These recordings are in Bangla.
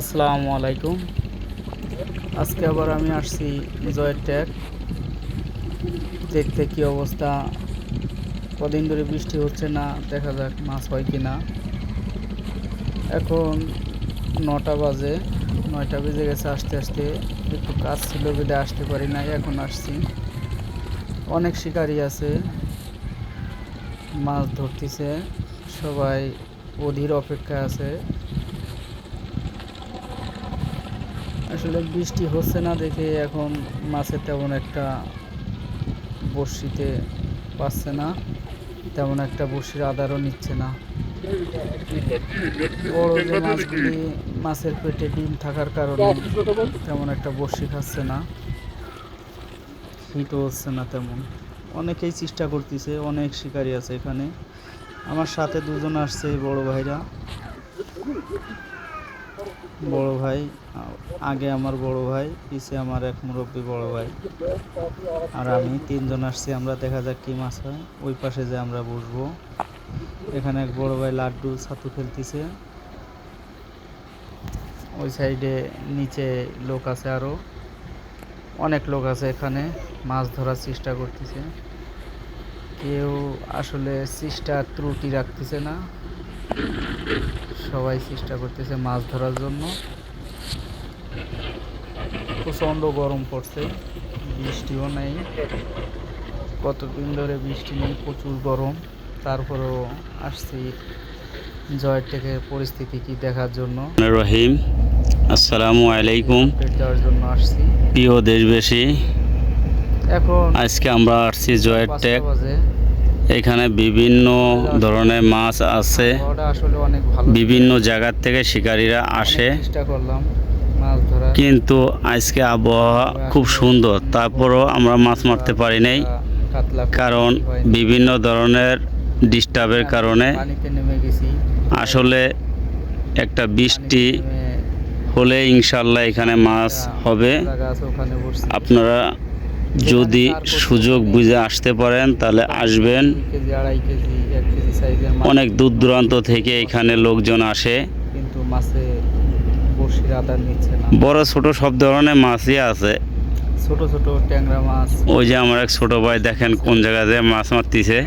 আসসালামু আলাইকুম। আজকে আবার আমি আসছি জয়ের ট্যাগ। দেখতে কি অবস্থা? কদিন ধরে বৃষ্টি হচ্ছে না, দেখা যাক মাছ হয় কি না এখন নটা বাজে, নয়টা বেজে গেছে আসতে আসতে। একটু কাজ ছিল বেঁধে আসতে পারি নাই, এখন আসছি। অনেক শিকারি আছে, মাছ ধরতেছে। সবাই অধীর অপেক্ষা আছে। আসলে বৃষ্টি হচ্ছে না দেখে এখন মাছের তেমন একটা বড়শিতে পাচ্ছে না, তেমন একটা বড়শির আদারও নিচ্ছে না। বড় যে মাছগুলি মাছের পেটে ডিম থাকার কারণে তেমন একটা বড়শি খাচ্ছে না, হিটও হচ্ছে না তেমন। অনেকেই চেষ্টা করতেছে, অনেক শিকারি আছে এখানে। আমার সাথে দুজন আসছে বড় ভাইরা। বড় ভাই আগে আমার বড় ভাই, পিছে আমার এক মুরব্বী বড় ভাই। আর আমি তিনজন আসছি, আমরা দেখা যাক কি মাছ হয়। ওই পাশে যে আমরা বসবো। এখানে এক বড় ভাই লাড্ডু, ছাতু খেলতেছে ওই সাইডে নিচে লোক আছে আরও। অনেক লোক আছে এখানে, মাছ ধরার চেষ্টা করতেছে। কেউ আসলে চেষ্টা ত্রুটি রাখতেছে না। সবাই চেষ্টা করতেছে মাছ ধরার জন্য। প্রচণ্ড গরম পড়ছে বৃষ্টিও নেই। কতদিন ধরে বৃষ্টি নেই প্রচুর গরম। তারপরেও আসছি জয়ের থেকে পরিস্থিতি কি দেখার জন্য। রহিম আসসালামু আলাইকুম। দেওয়ার জন্য আসছি। প্রিয় দেশবাসী এখন আজকে আমরা আসছি জয়ের টেক এখানে বিভিন্ন ধরনের মাছ আছে। বিভিন্ন জায়গার থেকে শিকারীরা আসে। কিন্তু আজকে আবহাওয়া খুব সুন্দর, তারপরও আমরা মাছ মারতে পারি নাই। কারণ বিভিন্ন ধরনের ডিস্টার্বের কারণে আসলে একটা বৃষ্টি হলে ইনশাল্লাহ এখানে মাছ হবে। আপনারা যদি সুযোগ বুঝে আসতে পারেন তাহলে আসবেন। অনেক দূর দূরান্ত থেকে এখানে লোকজন আসে। বড় ছোট সব ধরনের মাছই আছে। ছোট ছোট ট্যাংরা মাছ। ওই যে আমার এক ছোট ভাই দেখেন কোন জায়গাতে মাছ মারতিছে।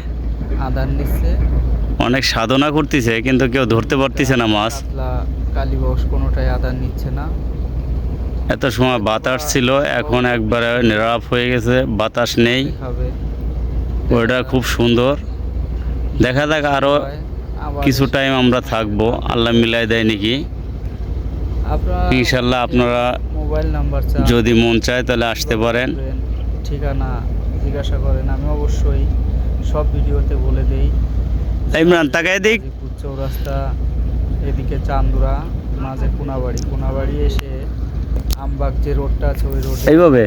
আদার নিচ্ছে অনেক সাধনা করতেছে কিন্তু কেউ ধরতে পারতেছে না মাছ। কালীবস কোনোটাই আদার নিচ্ছে না। এত সময় বাতাস ছিল এখন একবারে নিরাপ হয়ে গেছে বাতাস নেই। ওইটা খুব সুন্দর। দেখা যাক আরও কিছু টাইম আমরা থাকব আল্লাহ মিলাই দেয় নাকি। ইনশাল্লাহ আপনারা মোবাইল নাম্বার যদি মন চায় তাহলে আসতে পারেন। ঠিকানা জিজ্ঞাসা করেন আমি অবশ্যই সব ভিডিওতে বলে দেই। ইমরান তাকায় দিক চৌরাস্তা এদিকে চান্দুরা মাঝে কোনাবাড়ি। কোনাবাড়ি এসে আমবাগ যে রোডটা আছে ওই রোডে। এইভাবে?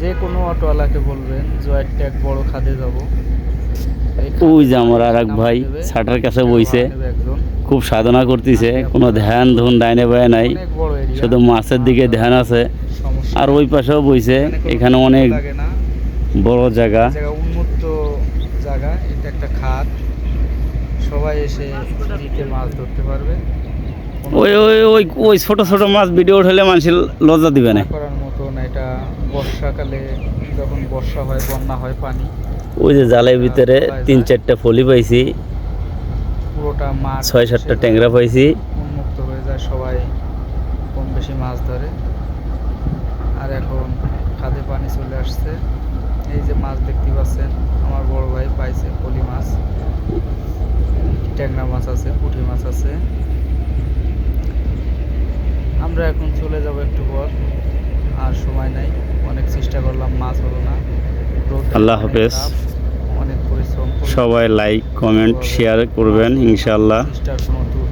যে কোনো অটোওয়ালাকে বলবেন জয়ের ট্যাগ বড় খাদে যাব। ওই যে আমার আর এক ভাই ছাটার কাছে বইছে। খুব সাধনা করতেছে কোনো ধ্যান ধুন ডাইনে বায় নাই। শুধু মাছের দিকে ধ্যান আছে। আর ওই পাশেও বইছে এখানে অনেক বড় জায়গা। উন্মুক্ত জায়গা এটা একটা খাত। সবাই এসে মাছ ধরতে পারবে। ওই ওই ওই ওই ছোট ছোট মাছ ভিডিও উঠলে মানুষের লজ্জা দিবে না। করার মতন এটা বর্ষাকালে যখন বর্ষা হয় বন্যা হয় পানি ওই যে জালের ভিতরে তিন চারটা ফলি পাইছি পুরোটা মাঠ ছয় সাতটা ট্যাংরা পাইছি। উন্মুক্ত হয়ে যায় সবাই কম বেশি মাছ ধরে। আর এখন খাদে পানি চলে আসছে। এই যে মাছ দেখতে পাচ্ছেন আমার বড় ভাই পাইছে পলি মাছ। ট্যাংরা মাছ আছে পুঁটি মাছ আছে। আমরা এখন চলে যাব একটু পর। আর সময় নাই। অনেক চেষ্টা করলাম মাছ হলো না। আল্লাহ হাফেজ। অনেক পরিশ্রম সবাই লাইক কমেন্ট শেয়ার করবেন ত্রুটি